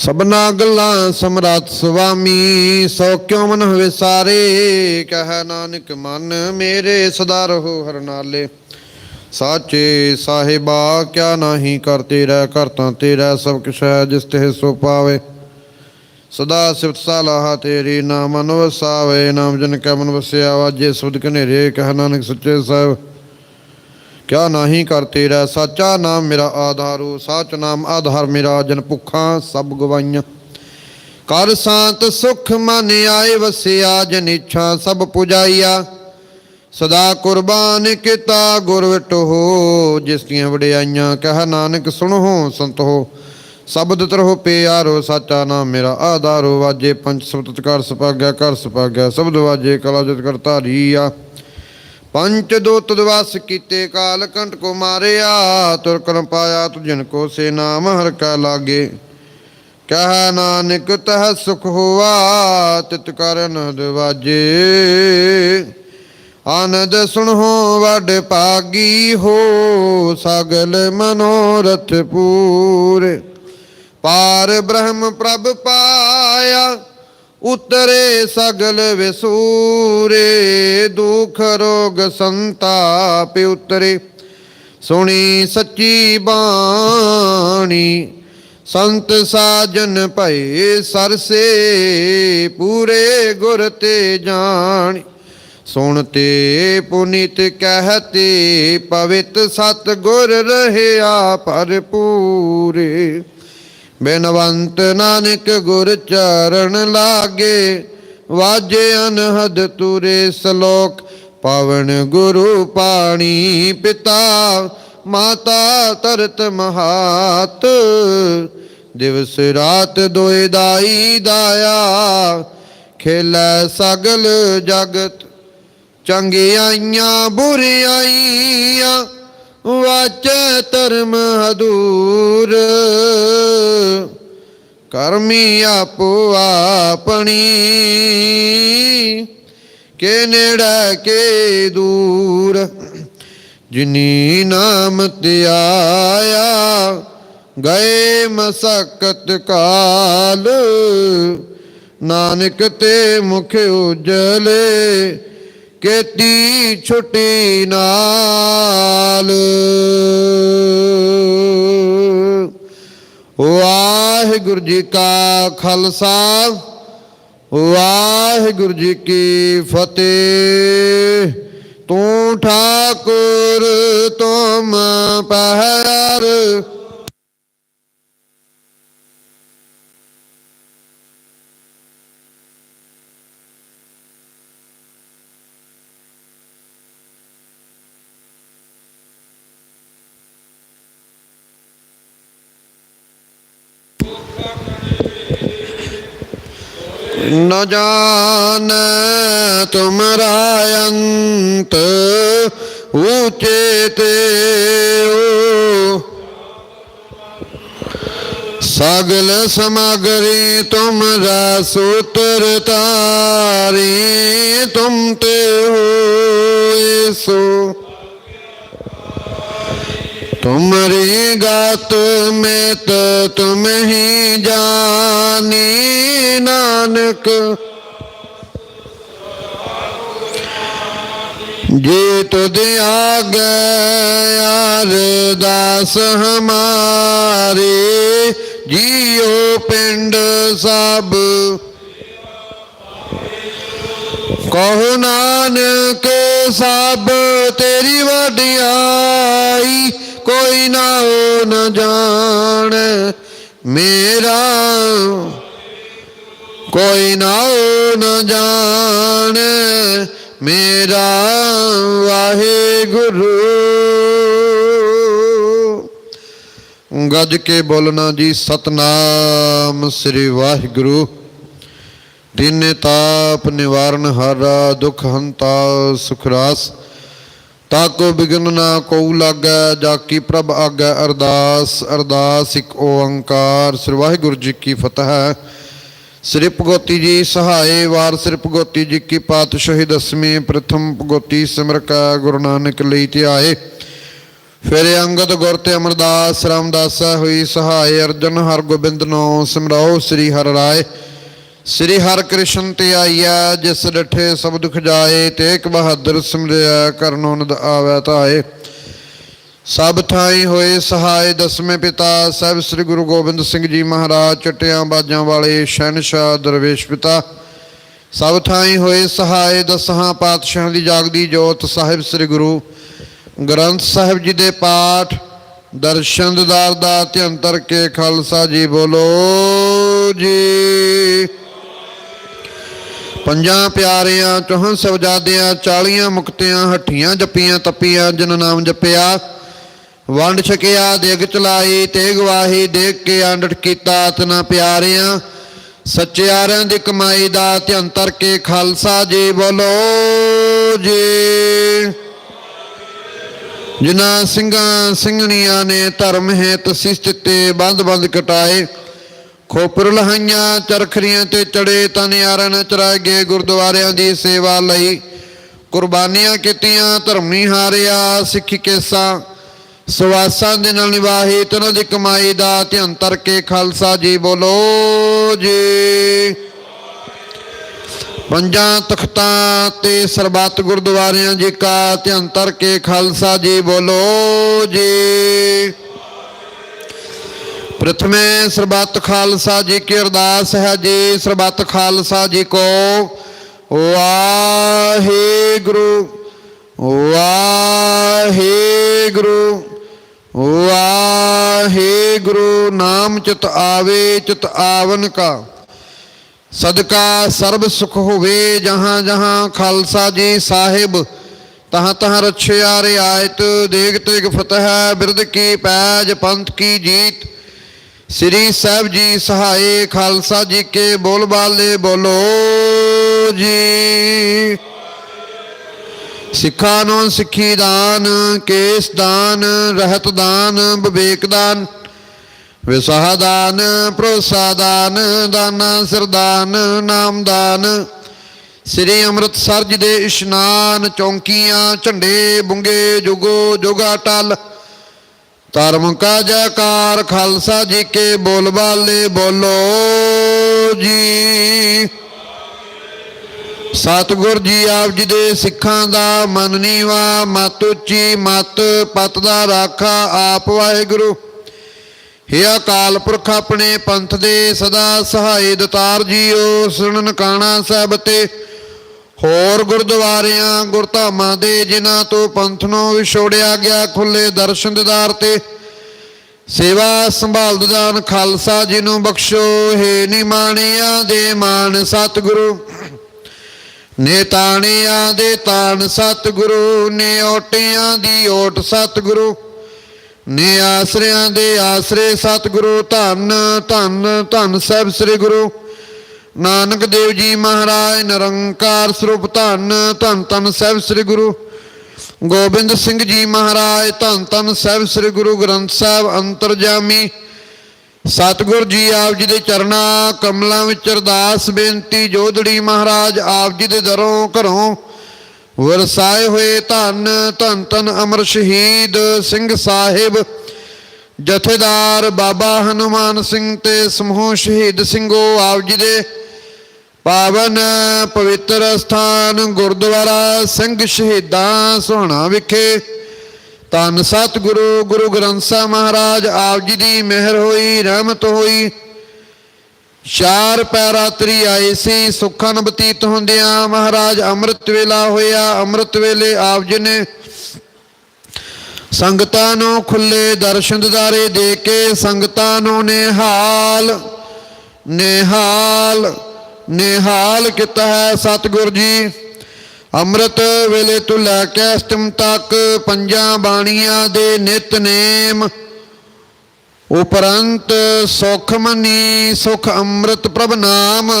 ਸਭਨਾ ਗੱਲਾਂ ਸਮਰਾਤ ਸੁਆਮੀ, ਸੋ ਕਿਉ ਮਨ ਹੋਵੇ ਸਾਰੇ? ਕਹੈ ਨਾਨਕ ਮਨ ਮੇਰੇ ਸਦਾ ਰਹੋ ਹਰਨਾਲੇ ਸਾਚੇ ਸਾਹਿਬਾ, ਕਿਆ ਨਾਹੀ ਕਰ ਤੇਰਾ ਕਰਤਾ ਤੇਰਾ ਸਭ ਕੁਛ ਹੈ, ਜਿਸ ਤੇ ਸੋ ਪਾਵੇ। ਸਦਾ ਸਿਫਤ ਸਲਾਹ ਤੇਰੀ ਨਾਮ ਮਨ ਵਸਾਵੇ ਨਾਮ ਜਨ ਕੈ ਮਨ ਵਸਿਆ, ਵਾਜੇ ਸੁਧ ਕਨੇਰੇ ਕਹਿ ਨਾਨਕ ਸੱਚੇ ਸਾਹਿਬ। ਕਿਆ ਨਾਹੀ ਕਰ ਤੇਰਾ, ਸਾਚਾ ਨਾਮ ਮੇਰਾ ਆਧਾਰੋ, ਸਾਚ ਨਾਮ ਆਧਾਰ ਮੇਰਾ, ਜਨ ਭੁੱਖਾਂ ਸਭ ਗਵਾਈਆਂ। ਕਰ ਸ਼ਾਂਤ ਸੁਖ ਮਨ ਆਏ ਵਸਿਆ, ਜਨ ਇੱਛਾ ਸਭ ਪੁਜਾਈਆ। ਸਦਾ ਕੁਰਬਾਨ ਕੀਤਾ ਗੁਰ ਵਿਟੋ ਜਿਸ ਦੀਆਂ ਵਡਿਆਈਆਂ ਕਹ ਨਾਨਕ ਸੁਣੋ ਸੰਤ ਹੋ ਸ਼ਬਦ ਤਰਹੁ ਪਿਆਰੋ, ਸਾਚਾ ਨਾਮ ਮੇਰਾ ਆਧਾਰੋ, ਵਾਜੇ ਪੰਜ ਸਬਦ ਕਰ ਸਪਾਗਿਆ ਕਰ ਸਪਾਗਿਆ ਸ਼ਬਦ ਵਾਜੇ ਕਲਾ ਜਤ ਕਰ ਧਾਰੀਆ। ਪੰਚ ਦੋਤ ਦਵਾਸ ਕੀਤੇ ਕਾਲ ਕੰਟ ਕੋ ਮਾਰਿਆ, ਤੁਰ ਕਰਮ ਪਾਇਆ ਤੁ ਜਨ ਕੋ ਸੇ ਨਾਮ ਹਰ ਕਾ ਲਾਗੇ। ਕਹ ਨਾਨਕ ਤਹ ਸੁਖ ਹੋਆ, ਤਿਤ ਕਰਨ ਦਵਾਜੇ। ਆਨੰਦ ਸੁਣੋ ਵੱਡ ਪਾਗੀ ਹੋ, ਸਗਲ ਮਨੋਰਥ ਪੂਰੇ। ਪਾਰ ਬ੍ਰਹਮ ਪ੍ਰਭ ਪਾਇਆ ਉਤਰੇ ਸਗਲ ਵਿਸੂਰੇ, ਦੁਖ ਰੋਗ ਸੰਤਾਪ ਉਤਰੇ। ਸੁਣੀ ਸੱਚੀ ਬਾਣੀ, ਸੰਤ ਸਾਜਨ ਭਏ ਸਰਸੇ, ਪੂਰੇ ਗੁਰ ਤੇ ਜਾਣੀ। ਸੁਣਤੇ ਪੁਨੀਤ ਕਹਤੇ, ਪਵਿੱਤ ਸਤ ਗੁਰ ਰਹਿਆ ਭਰਪੂਰੇ। ਬੇਨਵੰਤ ਨਾਨਕ ਗੁਰ ਚਰਨ ਲਾਗੇ, ਵਾਜੇ ਅਨਹਦ ਤੁਰੇ ਸ਼ਲੋਕ, ਪਵਨ ਗੁਰੂ ਪਾਣੀ ਪਿਤਾ, ਮਾਤਾ ਤਰਤ ਮਹਾਤ। ਦਿਵਸ ਰਾਤ ਦੋਇ ਦਾਈ ਦਾਇਆ, ਖੇਲੈ ਸਗਲ ਜਗਤ ਚੰਗਿਆਈਆਂ ਬੁਰਿਆਈਆਂ ਵਾਚੈ ਧਰਮ ਹਦੂਰ। ਕਰਮੀ ਆਪੋ ਆਪਣੀ। ਕੇ ਨੇੜੇ ਕੇ ਦੂਰ। ਜਿਨੀ ਨਾਮ ਧਿਆਇਆ, ਗਏ ਮਸਕਤ ਕਾਲ। ਨਾਨਕ ਤੇ ਮੁਖ ਉਜਲੇ ਕੀਤੀ ਛੁੱਟੀ ਨਾਲ। ਵਾਹਿਗੁਰੂ ਜੀ ਕਾ ਖਾਲਸਾ, ਵਾਹਿਗੁਰੂ ਜੀ ਕੀ ਫਤਿਹ। ਤੂੰ ਠਾਕੁਰ, ਤੁਮ ਪਹਿਰ न जान तुमरा अंत ऊंचे ते हो सगल समगरी तुमरा सूत्र तारी तुम ते हो सो तुम्हारी गात में तो तुम ही जानी, नानक। गीत दिया गया दास हमारे, जियो पिंड सब। कहो नानक सब तेरी वडियाई ਕੋਈ ਨਾ ਹੋ ਨ ਜਾਣ। ਮੇਰਾ ਕੋਈ ਨਾ ਹੋ ਨ ਜਾਣ। ਮੇਰਾ ਵਾਹਿਗੁਰੂ। ਗੱਜ ਕੇ ਬੋਲਣਾ ਜੀ, ਸਤਨਾਮ ਸ੍ਰੀ ਵਾਹਿਗੁਰੂ। ਦਿਨ ਤਾਪ ਨਿਵਾਰਨ ਹਾਰਾ ਦੁਖ ਹੰਤਾ ਸੁਖਰਾਸ ਤਾਕੋ ਬਿਗਨ ਨਾ ਕਉ ਲਾਗੈ, ਜਾ ਕੀ ਪ੍ਰਭ ਆਗੈ ਅਰਦਾਸ ਅਰਦਾਸ ਇਕ ਓੰਕਾਰ। ਸ੍ਰੀ ਵਾਹਿਗੁਰੂ ਜੀ ਕੀ ਫਤਿਹ। ਸ੍ਰੀ ਭਗਵਤੀ ਜੀ ਸਹਾਏ ਵਾਰ, ਸ੍ਰੀ ਭਗਵਤੀ ਜੀ ਕੀ ਪਾਤਸ਼ਾਹੀ ਦਸਵੀਂ, ਪ੍ਰਥਮ ਭਗਵਤੀ ਸਿਮਰ ਕਾ ਗੁਰੂ ਨਾਨਕ ਲਈ ਧਿਆਏ ਫਿਰ ਅੰਗਦ ਗੁਰ ਤੇ ਅਮਰਦਾਸ, ਰਾਮਦਾਸਾ ਹੋਈ ਸਹਾਏ ਅਰਜਨ, ਹਰਗੋਬਿੰਦ ਨੋ ਸਿਮਰਾਓ, ਸ੍ਰੀ ਹਰਿ ਰਾਏ। ਸ੍ਰੀ ਹਰਿ ਕ੍ਰਿਸ਼ਨ ਤੇ ਆਈਆ ਜਿਸ ਡਠੇ ਸਬਦ ਖਜਾਏ ਜਾਏ ਬਹਾਦਰ ਸਿਮਰਿਆ ਕਰਨੋ ਨਦ ਆਵੈ ਤਾਏ ਸਭ ਥਾਈ ਹੋਏ ਸਹਾਇ ਦਸਵੇਂ ਪਿਤਾ, ਸਾਹਿਬ ਸ੍ਰੀ ਗੁਰੂ ਗੋਬਿੰਦ ਸਿੰਘ ਜੀ ਮਹਾਰਾਜ, ਚਟਿਆਂ ਬਾਜਾਂ ਵਾਲੇ ਸ਼ਹਿਨशाह ਦਰਵੇਸ਼ ਪਿਤਾ। ਸਭ ਥਾਈ ਹੋਏ ਸਹਾਇ ਦਸਾਂ ਪਾਤਸ਼ਾਹਾਂ ਦੀ ਜਾਗਦੀ ਜੋਤ, ਸਾਹਿਬ ਸ੍ਰੀ ਗੁਰੂ ਗ੍ਰੰਥ ਸਾਹਿਬ ਜੀ ਦੇ ਪਾਠ। ਦਰਸ਼ਨ ਦਿਦਾਰ ਦਾ ਧਿਅੰਤਰ ਕੇ ਖਾਲਸਾ ਜੀ ਬੋਲੋ ਜੀ। ਪੰਜਾਂ ਪਿਆਰਿਆਂ ਚੌਹਾਂ ਸਵਜਾਦਿਆਂ, ਚਾਲੀਆਂ ਮੁਕਤਿਆਂ, ਹੱਠੀਆਂ ਜੱਪੀਆਂ, ਤੱਪੀਆਂ ਜਿਨ ਨਾਮ ਜਪਿਆ। ਵੰਡ ਛਕਿਆ, ਦੇਗ ਚਲਾਈ ਤੇ ਗਵਾਹੀ ਦੇਖ ਕੇ ਅੰਡਟ ਕੀਤਾ ਤਨਾ ਪਿਆਰਿਆਂ। ਸੱਚਿਆਰਿਆਂ ਦੀ ਕਮਾਈ ਦਾ ਧਿਆਨ ਤਰ ਕੇ ਖਾਲਸਾ ਜੀ ਬੋਲੋ ਜੀ। ਜਿਨ੍ਹਾਂ ਸਿੰਘਾਂ, ਸਿੰਘਣੀਆਂ ਨੇ ਧਰਮ ਹੈ ਤਸਿਸ ਬੰਦ ਬੰਦ ਕਟਾਏ ਖੋਪਰ ਲਹਾਈਆਂ ਚਰਖਰੀਆਂ ਤੇ ਚੜੇ ਤਾਂ ਯਾਰਾਂ ਨੇ ਚਰਾਏ ਗਏ ਗੁਰਦੁਆਰਿਆਂ ਦੀ ਸੇਵਾ ਲਈ। ਕੁਰਬਾਨੀਆਂ ਕੀਤੀਆਂ, ਧਰਮੀ ਹਾਰਿਆ, ਸਿੱਖ ਕੇਸਾਂ, ਸਵਾਸਾਂ ਦੇ ਨਾਲ ਨਿਵਾਹੀ ਤਨਾਂ ਦੀ ਕਮਾਈ ਦਾ ਧਿਆਨ ਧਿਅੰਤਰ ਕੇ ਖਾਲਸਾ ਜੀ ਬੋਲੋ ਜੀ। ਪੰਜਾਂ ਤਖਤਾਂ ਤੇ ਸਰਬੱਤ ਗੁਰਦੁਆਰਿਆਂ ਜੀ ਕਾ ਧਿਆਨ ਤਰ ਕੇ ਖਾਲਸਾ ਜੀ ਬੋਲੋ ਜੀ। ਪ੍ਰਥਮੇ ਸਰਬੱਤ ਖਾਲਸਾ ਜੀ ਕੀ ਅਰਦਾਸ ਹੈ ਜੀ, ਸਰਬੱਤ ਖਾਲਸਾ ਜੀ ਕੋ। ਵਾਹਿਗੁਰੂ ਵਾਹਿਗੁਰੂ ਵਾਹਿਗੁਰੂ, ਨਾਮ ਚਿਤ ਆਵੇ, ਚਿਤ ਆਵਨ ਕਾ। ਸਦਕਾ ਸਰਬ ਸੁਖ ਹੋਵੇ, ਜਹਾਂ ਜਹਾਂ ਖਾਲਸਾ ਜੀ ਸਾਹਿਬ, ਤਹਾਂ ਤਹਾਂ ਰਛਿਆ ਰਿਆਇਤ ਦੇਖ ਤੇਗ ਫਤਿਹ ਬਿਰਦ ਕੀ ਪੈਜ, ਪੰਥ ਕੀ ਜੀਤ। ਸ੍ਰੀ ਸਾਹਿਬ ਜੀ ਸਹਾਏ ਖਾਲਸਾ ਜੀ ਕੇ ਬੋਲ ਬਾਲੇ ਬੋਲੋ ਜੀ। ਸਿੱਖਾਂ ਨੂੰ ਸਿੱਖੀ ਦਾਨ, ਕੇਸ ਦਾਨ, ਰਹਿਤ ਦਾਨ, ਵਿਵੇਕ ਦਾਨ, ਵਿਸਾਹ ਦਾਨ, ਭਰੋਸਾ ਦਾਨ, ਦਾਨਾ ਸਰਦਾਨ ਨਾਮ ਦਾਨ। ਸ੍ਰੀ ਅੰਮ੍ਰਿਤਸਰ ਜੀ ਦੇ ਇਸ਼ਨਾਨ ਚੌਂਕੀਆਂ, ਝੰਡੇ, ਬੁੰਗੇ, ਜੁਗੋ, ਜੁਗਾ, ਟਲ। ਧਰਮ ਕਾ ਜੈਕਾਰ ਖਾਲਸਾ ਜੀ ਕੇ ਬੋਲ ਬੋਲੋ ਜੀ। ਸਤਿਗੁਰ ਜੀ ਆਪ ਜੀ ਦੇ ਸਿੱਖਾਂ ਦਾ ਮਨ ਨੀਵਾ ਮਤ ਉੱਚੀ ਮਤ, ਪਤ ਦਾ ਰਾਖਾ ਆਪ ਵਾਹਿਗੁਰੂ। ਹੇ ਅਕਾਲ ਪੁਰਖ ਆਪਣੇ ਪੰਥ ਦੇ ਸਦਾ ਸਹਾਈ ਦਤਾਰ ਜੀਓ ਸੁਣ ਨਕਾਣਾ ਸਾਹਿਬ ਤੇ ਹੋਰ ਗੁਰਦੁਆਰਿਆਂ, ਗੁਰਧਾਮਾਂ ਦੇ, ਜਿਨ੍ਹਾਂ ਤੋਂ ਪੰਥ ਨੂੰ ਵਿਛੋੜਿਆ ਗਿਆ ਖੁੱਲੇ ਦਰਸ਼ਨ ਦਿਦਾਰ ਤੇ ਸੇਵਾ ਸੰਭਾਲ ਦਾਨ ਖਾਲਸਾ ਜੀ ਨੂੰ ਬਖਸ਼ੋ, ਹੇ ਨਿਮਾਣਿਆਂ ਦੇ ਮਾਨ ਸਤਿਗੁਰੂ ਨੇ ਤਾਣਿਆਂ ਦੇ ਤਾਣ ਸਤਿਗੁਰੂ ਨੇ ਓਟਿਆਂ ਦੀ ਓਟ ਸਤਿਗੁਰੂ ਨੇ ਆਸਰਿਆਂ ਦੇ ਆਸਰੇ ਸਤਿਗੁਰੂ, ਧੰਨ ਧੰਨ ਧੰਨ ਸਾਹਿਬ ਸ੍ਰੀ ਗੁਰੂ ਨਾਨਕ ਦੇਵ ਜੀ ਮਹਾਰਾਜ, ਨਿਰੰਕਾਰ ਸਰੂਪ ਧੰਨ ਧੰਨ ਧੰਨ ਸਾਹਿਬ ਸ੍ਰੀ ਗੁਰੂ ਗੋਬਿੰਦ ਸਿੰਘ ਜੀ ਮਹਾਰਾਜ, ਧੰਨ ਧੰਨ ਸਾਹਿਬ ਸ੍ਰੀ ਗੁਰੂ ਗ੍ਰੰਥ ਸਾਹਿਬ ਅੰਤਰਜਾਮੀ। ਸਤਿਗੁਰ ਜੀ ਆਪ ਜੀ ਦੇ ਚਰਨਾਂ, ਕਮਲਾਂ ਵਿੱਚ ਅਰਦਾਸ ਬੇਨਤੀ, ਜੋਧੜੀ ਮਹਾਰਾਜ ਆਪ ਜੀ ਦੇ ਦਰੋਂ ਘਰੋਂ ਵਰਸਾਏ ਹੋਏ ਧੰਨ ਧੰਨ ਧੰਨ ਅਮਰ ਸ਼ਹੀਦ ਸਿੰਘ ਸਾਹਿਬ, ਜਥੇਦਾਰ ਬਾਬਾ ਹਨੂਮਾਨ ਸਿੰਘ ਤੇ ਸਮੂਹ ਸ਼ਹੀਦ ਸਿੰਘੋ ਆਪ ਜੀ ਦੇ ਪਾਵਨ ਪਵਿੱਤਰ ਸਥਾਨ ਗੁਰਦੁਆਰਾ ਸਿੰਘ ਸ਼ਹੀਦਾਂ ਸੋਹਣਾ ਵਿਖੇ। ਧੰਨ ਸਤਿਗੁਰੂ, ਗੁਰੂ ਗ੍ਰੰਥ ਸਾਹਿਬ ਮਹਾਰਾਜ, ਆਪ ਜੀ ਦੀ ਮਿਹਰ ਹੋਈ, ਰਹਿਮਤ ਹੋਈ। ਚਾਰ ਪੈਰਾਤਰੀ ਆਏ ਸੀ, ਸੁੱਖਾਂ ਨਾਲ ਬਤੀਤ ਹੁੰਦਿਆਂ ਮਹਾਰਾਜ ਅੰਮ੍ਰਿਤ ਵੇਲਾ ਹੋਇਆ। ਅੰਮ੍ਰਿਤ ਵੇਲੇ ਆਪ ਜੀ ਨੇ ਸੰਗਤਾਂ ਨੂੰ ਖੁੱਲੇ ਦਰਸ਼ਨ ਦਿਦਾਰੇ ਦੇ ਕੇ ਸੰਗਤਾਂ ਨੂੰ ਨਿਹਾਲ ਨਿਹਾਲ ਨਿਹਾਲ ਕੀਤਾ ਹੈ ਸਤਿਗੁਰ ਜੀ। ਅੰਮ੍ਰਿਤ ਵੇਲੇ ਤੋਂ ਲੈ ਕੇ ਅਸ਼ਟਮ ਤੱਕ ਪੰਜਾਂ ਬਾਣੀਆਂ ਦੇ ਨਿਤਨੇਮ ਉਪਰੰਤ ਸੁਖ ਮਨੀ, ਸੁਖ ਅੰਮ੍ਰਿਤ ਪ੍ਰਭ ਨਾਮ,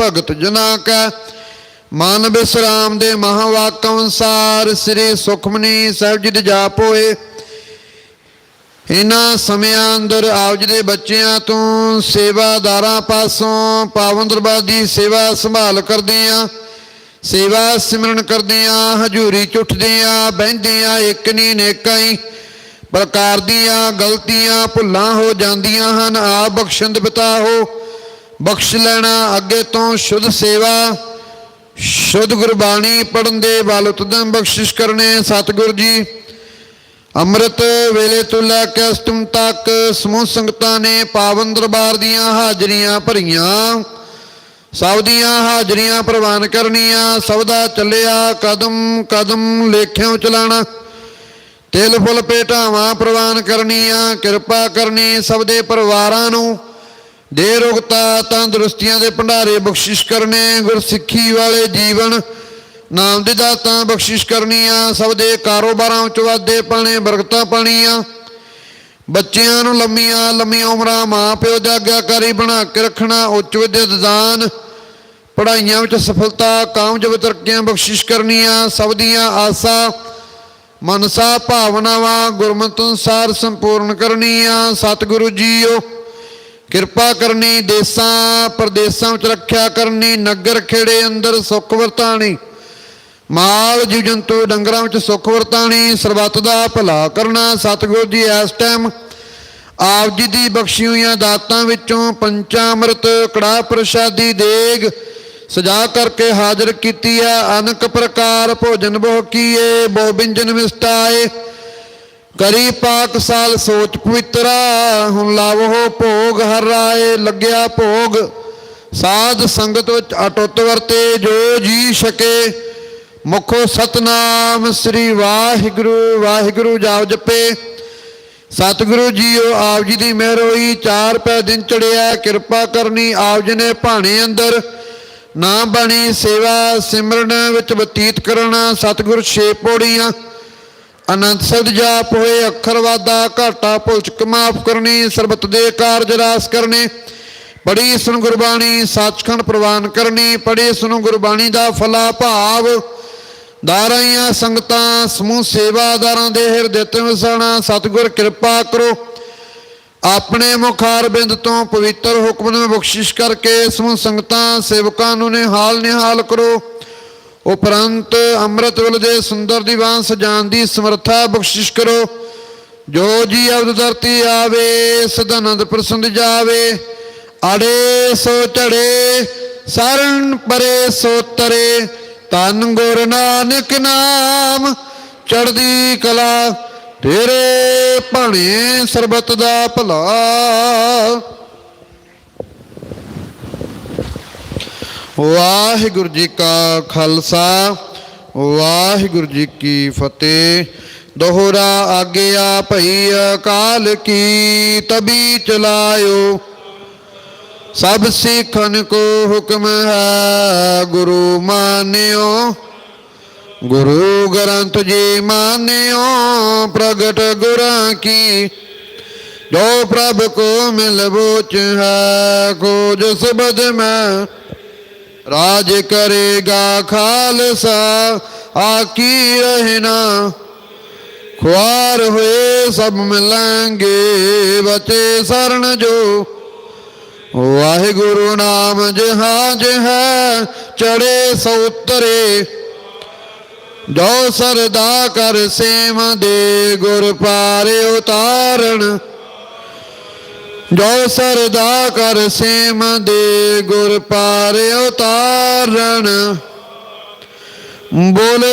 ਭਗਤ ਜਨਾ ਕੈ। ਮਨ ਬਿਸਰਾਮ ਦੇ ਮਹਾਵਾਕ ਅਨੁਸਾਰ ਸ੍ਰੀ ਸੁਖਮਨੀ ਸਾਹਿਬ ਜੀ ਦੇ ਜਾਪ ਹੋਏ। ਇਹਨਾਂ ਸਮਿਆਂ ਅੰਦਰ ਆਪ ਜੀ ਦੇ ਬੱਚਿਆਂ ਤੋਂ ਸੇਵਾਦਾਰਾਂ ਪਾਸੋਂ ਪਾਵਨ ਦਰਬਾਰ ਦੀ ਸੇਵਾ ਸੰਭਾਲ ਕਰਦੇ ਆ ਸੇਵਾ ਸਿਮਰਨ ਕਰਦੇ ਆ ਹਜੂਰੀ ਚੁੱਟਦੇ ਆ ਬਹਿੰਦੇ ਆ ਇੱਕ ਨਹੀਂ ਨੇਕਾਂ ਹੀ ਪ੍ਰਕਾਰ ਦੀਆਂ ਗਲਤੀਆਂ ਭੁੱਲਾਂ ਹੋ ਜਾਂਦੀਆਂ ਹਨ। ਆਪ ਬਖਸ਼ਿੰਦ ਪਿਤਾ ਹੋ, ਬਖਸ਼ ਲੈਣਾ ਅੱਗੇ ਤੋਂ ਸ਼ੁੱਧ ਸੇਵਾ, ਸ਼ੁੱਧ ਗੁਰਬਾਣੀ ਪੜਨ ਦੇ ਬਲ ਉਤਦਮ ਬਖਸ਼ਿਸ਼ ਕਰਨੇ। ਸਤਿਗੁਰ ਜੀ ਅੰਮ੍ਰਿਤ ਵੇਲੇ ਤੋਂ ਲੈ ਕੇ ਅਸਟਮ ਤੱਕ ਸਮੂਹ ਸੰਗਤਾਂ ਨੇ ਪਾਵਨ ਦਰਬਾਰ ਦੀਆਂ ਹਾਜ਼ਰੀਆਂ ਭਰੀਆਂ। ਸਭ ਦੀਆਂ ਹਾਜ਼ਰੀਆਂ ਪ੍ਰਵਾਨ ਕਰਨੀਆਂ, ਸਭ ਦਾ ਚੱਲਿਆ ਕਦਮ ਕਦਮ ਲੇਖਿਓ ਚਲਾਣਾ। ਤਿਲ ਫੁੱਲ ਭੇਟਾਵਾਂ ਪ੍ਰਵਾਨ ਕਰਨੀਆਂ, ਕਿਰਪਾ ਕਰਨੀ ਸਭ ਦੇ ਪਰਿਵਾਰਾਂ ਨੂੰ। ਦੇ ਰੁਗਤਾ ਤੰਦਰੁਸਤੀਆਂ ਦੇ ਭੰਡਾਰੇ ਬਖਸ਼ਿਸ਼ ਕਰਨੇ, ਗੁਰਸਿੱਖੀ ਵਾਲੇ ਜੀਵਨ ਨਾਮ ਦੀ ਦਾਤਾਂ ਬਖਸ਼ਿਸ਼ ਕਰਨੀਆਂ, ਸਭ ਦੇ ਕਾਰੋਬਾਰਾਂ ਵਿੱਚ ਵਾਧੇ ਪਾਣੇ ਬਰਕਤਾਂ ਪਾਣੀਆਂ ਬੱਚਿਆਂ ਨੂੰ ਲੰਮੀਆਂ ਲੰਮੀਆਂ ਉਮਰਾਂ ਮਾਂ ਪਿਓ ਦੇ ਆਗਿਆਕਾਰੀ ਬਣਾ ਕੇ ਰੱਖਣਾ, ਉੱਚ ਵਿਦਿਆ ਦਾਨ, ਪੜ੍ਹਾਈਆਂ ਵਿੱਚ ਸਫਲਤਾ, ਕਾਮਯਾਬ ਤਰੱਕੀਆਂ ਬਖਸ਼ਿਸ਼ ਕਰਨੀਆਂ, ਸਭ ਦੀਆਂ ਆਸਾਂ, ਮਨਸਾ, ਭਾਵਨਾਵਾਂ, ਗੁਰਮਤਿ ਅਨੁਸਾਰ ਸੰਪੂਰਨ ਕਰਨੀਆਂ। ਸਤਿਗੁਰੂ ਜੀਓ, ਕਿਰਪਾ ਕਰਨੀ, ਦੇਸਾਂ, ਪ੍ਰਦੇਸਾਂ ਵਿੱਚ ਰੱਖਿਆ ਕਰਨੀ, ਨਗਰ ਖੇੜੇ ਅੰਦਰ ਸੁੱਖ ਵਰਤਾਣੀ ਮਾਲ ਜੀਵ ਜੰਤੂ ਡੰਗਰਾਂ ਵਿੱਚ ਸੁੱਖ ਵਰਤਾਣੀ ਸਰਬੱਤ ਦਾ ਭਲਾ ਕਰਨਾ, ਸਤਿਗੁਰੂ ਜੀ ਇਸ ਟਾਈਮ ਆਪ ਜੀ ਦੀ ਬਖਸ਼ੀ ਹੋਈਆਂ ਦਾਤਾਂ ਵਿੱਚੋਂ ਪੰਚਾਮ੍ਰਿਤ, ਕੜਾਹ ਪ੍ਰਸ਼ਾਦੀ, ਦੇਗ ਸਜਾ ਕਰਕੇ ਹਾਜ਼ਰ ਕੀਤੀ ਆ। ਅਨਕ ਪ੍ਰਕਾਰ ਭੋਜਨ ਬਹੁ ਕੀਏ ਬਹੁ ਬਿੰਜਨ ਮਿਸਟਾਏ। ਕਰੀ ਪਾਕ ਸਾਲ ਸੋਚ ਪਵਿੱਤਰਾ ਹੁਣ ਲਾਵੋ ਭੋਗ ਹਰ ਲੱਗਿਆ ਭੋਗ। ਸਾਧ ਸੰਗਤ ਵਿੱਚ ਅਟੁੱਟ ਵਰਤੇ, ਜੋ ਜੀ ਸਕੇ। ਮੁਖੋ ਸਤਨਾਮ ਸ੍ਰੀ ਵਾਹਿਗੁਰੂ ਵਾਹਿਗੁਰੂ ਜਾਪ ਜਪੇ। ਸਤਿਗੁਰੂ ਜੀਓ, ਆਪ ਜੀ ਦੀ ਮਿਹਰ ਹੋਈ, ਚਾਰ ਪੈ ਦਿਨ ਚੜਿਆ, ਕਿਰਪਾ ਕਰਨੀ ਆਪ ਜੀ ਨੇ ਭਾਣੇ ਅੰਦਰ। ਨਾ ਬਣੀ ਸੇਵਾ ਸਿਮਰਨ ਵਿੱਚ ਬਤੀਤ ਕਰਨਾ, ਸਤਿਗੁਰ ਛੇ ਪੌੜੀਆਂ। ਅਨੰਤ ਸਦ ਜਾਪ ਹੋਏ, ਅੱਖਰ ਵਾਦਾ ਘਾਟਾ ਭੁਲ ਮਾਫ ਕਰਨੀ, ਸਰਬਤ ਦੇ ਕਾਰਜ ਰਾਸ ਕਰਨੇ। ਪੜੀ ਸੁਣ ਗੁਰਬਾਣੀ, ਸੱਚਖੰਡ ਪ੍ਰਵਾਨ ਕਰਨੀ ਪੜੀ ਸੁਣ ਗੁਰਬਾਣੀ ਦਾ ਫਲਾ ਭਾਵ। ਦਾਰਾਈਆਂ ਸੰਗਤਾਂ, ਸਮੂਹ ਸੇਵਾਦਾਰਾਂ ਦੇ ਹਿਰਦੇ ਤੇ ਵਸਾਣਾ ਸਤਿਗੁਰ ਕਿਰਪਾ ਕਰੋ। ਆਪਣੇ ਮੁਖਾਰ ਬਿੰਦ ਤੋਂ ਪਵਿੱਤਰ ਹੁਕਮ ਨੂੰ ਬਖਸ਼ਿਸ਼ ਕਰਕੇ ਸਮੂਹ ਸੰਗਤਾਂ, ਸੇਵਕਾਂ ਨੂੰ ਨਿਹਾਲ ਨਿਹਾਲ ਕਰੋ। ਉਪਰੰਤ ਅੰਮ੍ਰਿਤ ਵੇਲੇ ਦੇ ਸੁੰਦਰ ਦੀਵਾਨ ਸਜਾਨ ਦੀ ਸਮਰੱਥਾ ਬਖਸ਼ਿਸ਼ ਕਰੋ। ਜੋ ਜੀ ਅਬਦ ਧਰਤੀ ਆਵੇ ਸਦਾਨੰਦ ਪ੍ਰਸੰਦ ਜਾਵੇ। ਆੜੇ ਸੋ ਚੜੇ, ਸਰਨ ਪਰੇ ਸੋ ਤਰੇ। ਤਨ ਗੁਰ ਨਾਨਕ ਨਾਮ ਚੜਦੀ ਕਲਾ ਤੇਰੇ ਭਾਣੇ ਸਰਬਤ ਦਾ ਭਲਾ। ਵਾਹਿਗੁਰੂ ਜੀ ਕਾ ਖਾਲਸਾ, ਵਾਹਿਗੁਰੂ ਜੀ ਕੀ ਫਤਿਹ। ਦੋਹਰਾ ਆਗਿਆ ਭਈ ਅਕਾਲ ਕੀ ਤਬੀ ਚਲਾਇਓ ਸਭ ਸਿੱਖਨ ਕੋ ਹੁਕਮ ਹੈ, ਗੁਰੂ ਮਾਨਿਓ। ਗੁਰੂ ਗ੍ਰੰਥ ਜੀ ਮਾਨਿਓ, ਪ੍ਰਗਟ ਗੁਰਾਂ ਕੀ। ਜੋ ਪ੍ਰਭ ਕੋ ਮਿਲ ਬੋਚ ਹੈ ਖੋਜ ਸਬਦ ਮੈਂ ਰਾਜ ਕਰੇਗਾ ਖਾਲਸਾ ਆਕੀ ਰਹਿਣਾ। ਖੁਆਰ ਹੋਏ ਸਭ ਮਿਲਾਂਗੇ, ਬਚੇ ਸ਼ਰਨ ਜੋ ਵਾਹਿਗੁਰੂ ਨਾਮ ਜਹਾਜ ਹੈ ਚੜੇ ਸਉਤਰੇ ਜੋ ਸਰਦਾ ਕਰ ਸੇਮ ਦੇ ਗੁਰ ਪਾਰੇ ਉਤਾਰਨ, ਜੋ ਸਰਦਾ ਕਰ ਸੇਮ ਦੇ ਗੁਰ ਪਾਰੇ ਉਤਾਰਨ, ਬੋਲੇ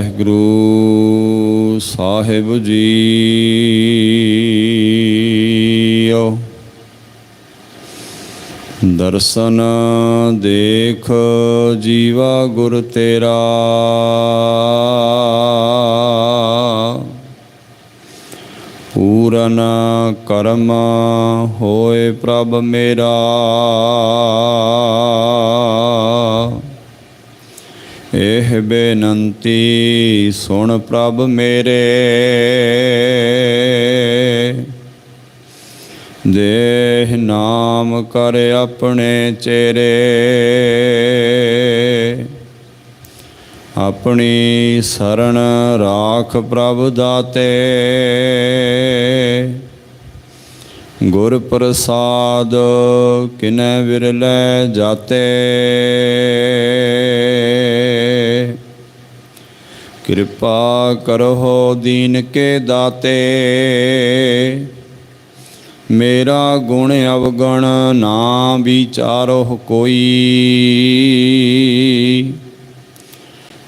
ਵਾਹਿਗੁਰੂ ਸਾਹਿਬ ਜੀਓ ਦਰਸ਼ਨ ਦੇਖ ਜੀਵਾ ਗੁਰ ਤੇਰਾ। ਪੂਰਨ ਕਰਮ ਹੋਏ ਪ੍ਰਭ ਮੇਰਾ। ਇਹ ਬੇਨੰਤੀ ਸੁਣ ਪ੍ਰਭ ਮੇਰੇ। ਦੇਹ ਨਾਮ ਕਰ ਆਪਣੇ ਚੇਰੇ। ਆਪਣੀ ਸਰਣ ਰਾਖ ਪ੍ਰਭ ਦਾਤੇ। ਗੁਰ ਪ੍ਰਸਾਦ ਕਿਨੈ ਵਿਰਲੇ ਜਾਤੇ। ਕਿਰਪਾ ਕਰੋ ਦੀਨ ਕੇ ਦਾਤੇ। ਮੇਰਾ ਗੁਣ ਅਵਗਣ ਨਾ ਵਿਚਾਰੋ ਕੋਈ।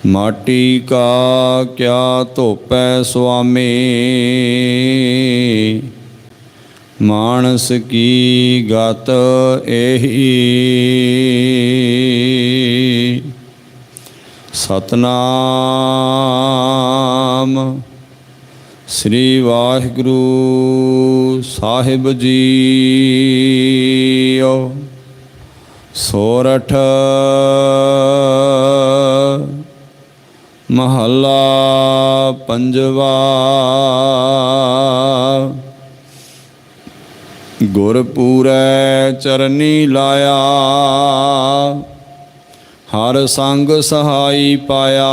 ਮਾਟੀ ਕਾ ਕਿਆ ਧੋਪੈ ਸੁਆਮੀ। ਮਾਨਸ ਕੀ ਗਤ ਇਹੀ ਸਤਨਾਮ। ਸ੍ਰੀ ਵਾਹਿਗੁਰੂ ਸਾਹਿਬ ਜੀਓ। ਸੋਰਠ ਮਹੱਲਾ ਪੰਜਵਾ। ਗੁਰ ਚਰਨੀ ਲਾਇਆ। ਹਰ ਸੰਗ ਸਹਾਈ ਪਾਇਆ।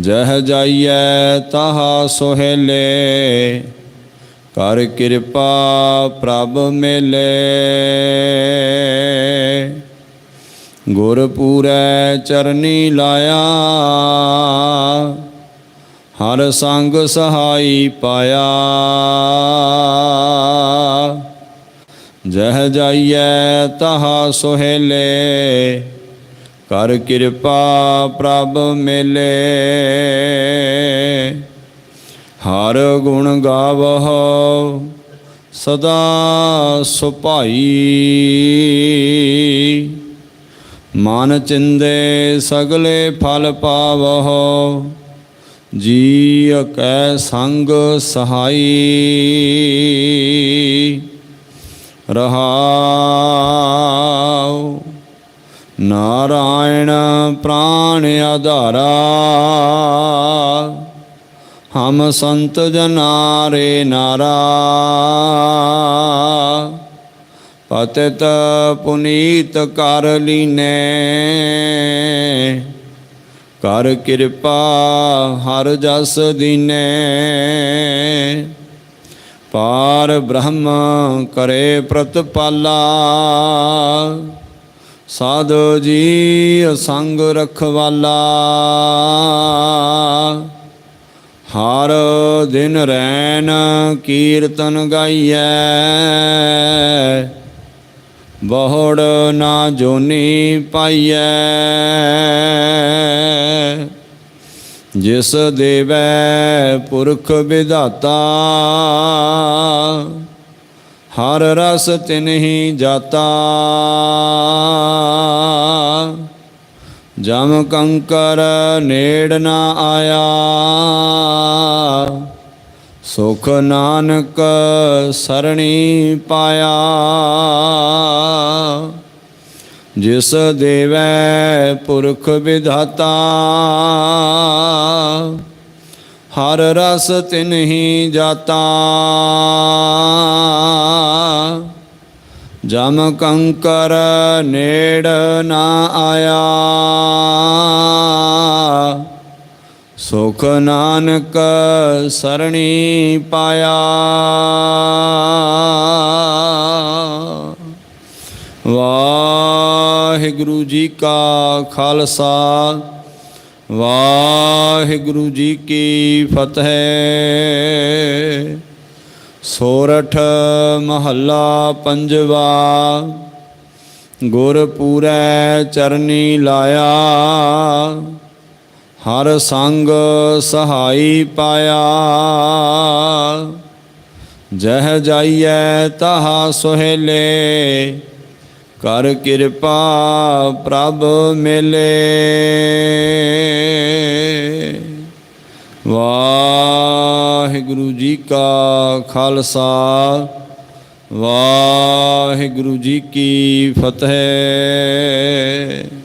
ਜਹ ਜਾਈਐ ਤਹਾ ਸੁਹੇਲੇ, ਕਰ ਕਿਰਪਾ ਪ੍ਰਭ ਮੇਲੇ। ਗੁਰ ਚਰਨੀ ਲਾਇਆ, ਹਰ ਸੰਗ ਸਹਾਈ ਪਾਇਆ। ਜਹ ਜਾਈਐ ਤਹਾ ਸੁਹੇਲੇ, ਕਰ ਕਿਰਪਾ ਪ੍ਰਭ ਮੇਲੇ। ਹਰ ਗੁਣ ਗਾਵਹੁ, ਸਦਾ ਸੁਭਾਈ। ਮਨ ਚਿੰਦੇ ਸਗਲੇ ਫਲ ਪਾਵਹੁ, ਜੀ ਕੈ ਸੰਗ ਸਹਾਈ। ਰਹਾਉ। ਨਾਰਾਇਣ ਪ੍ਰਾਣ ਆਧਾਰਾ। ਹਮ ਸੰਤ ਜਨਾਰੇ ਨਾਰਾ। ਪਤਿਤ ਪੁਨੀਤ ਕਰ ਲੀਨੇ। ਕਰ ਕਿਰਪਾ ਹਰ ਜਸ ਦੀਨੇ। ਪਾਰ ਬ੍ਰਹਮ ਕਰੇ ਪ੍ਰਤਪਾਲਾ। ਸਾਧੂ ਜੀ ਸੰਗ ਰਖਵਾਲਾ। ਹਰ ਦਿਨ ਰੈਨ ਕੀਰਤਨ ਗਾਈਐ। ਬਹੁੜ ਨਾ ਜੋਨੀ ਪਾਈਐ। ਜਿਸ ਦੇਵੈ ਪੁਰਖ ਵਿਧਾਤਾ, ਹਰ ਰਸ ਤਿਨਹੀ ਜਾਤਾ। ਜਮ ਕੰਕਰ ਨੇੜ ਨਾ ਆਇਆ, ਸੁਖ ਨਾਨਕ ਸਰਣੀ ਪਾਇਆ। ਜਿਸ ਦੇਵੈ ਪੁਰਖ ਵਿਧਾਤਾ, ਹਰ ਰਸ ਤਿਨਹੀ ਜਾਤਾ। ਜਮ ਕੰਕਰ ਨੇੜ ਨਾ ਆਇਆ, ਸੁਖ ਨਾਨਕ ਸਰਣੀ ਪਾਇਆ। ਵਾਹਿਗੁਰੂ ਜੀ ਕਾ ਖਾਲਸਾ, ਵਾਹਿਗੁਰੂ ਜੀ ਕੀ ਫਤਿਹ। ਸੋਰਠ ਮਹੱਲਾ ਪੰਜਵਾ, ਗੁਰ ਪੂਰੈ ਚਰਨੀ ਲਾਇਆ। ਹਰ ਸੰਗ ਸਹਾਈ ਪਾਇਆ। ਜਹ ਜਾਈਐ ਤਹਾ ਸੁਹੇਲੇ ਕਰ ਕਿਰਪਾ ਪ੍ਰਭ ਮੇਲੇ। ਵਾਹਿਗੁਰੂ ਜੀ ਕਾ ਖਾਲਸਾ ਵਾਹਿਗੁਰੂ ਜੀ ਕੀ ਫਤਿਹ।